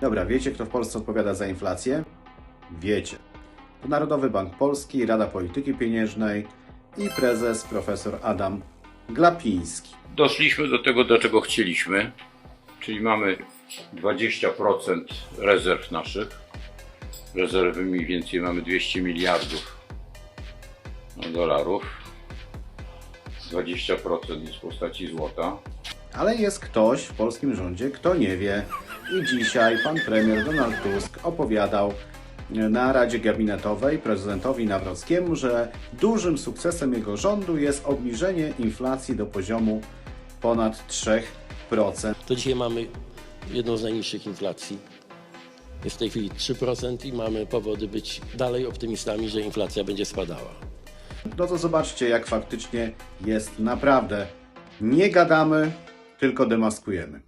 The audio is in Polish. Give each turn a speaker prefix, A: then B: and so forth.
A: Dobra, wiecie kto w Polsce odpowiada za inflację? Wiecie. To Narodowy Bank Polski, Rada Polityki Pieniężnej i prezes profesor Adam Glapiński.
B: Doszliśmy do tego, do czego chcieliśmy, czyli mamy 20% rezerw naszych. Rezerwy mniej więcej mamy 200 miliardów dolarów. 20% jest w postaci złota.
A: Ale jest ktoś w polskim rządzie, kto nie wie. I dzisiaj pan premier Donald Tusk opowiadał na Radzie Gabinetowej prezydentowi Nawrockiemu, że dużym sukcesem jego rządu jest obniżenie inflacji do poziomu ponad 3%.
C: To dzisiaj mamy jedną z najniższych inflacji. Jest w tej chwili 3% i mamy powody być dalej optymistami, że inflacja będzie spadała.
A: No to zobaczcie, jak faktycznie jest naprawdę. Nie gadamy, tylko demaskujemy.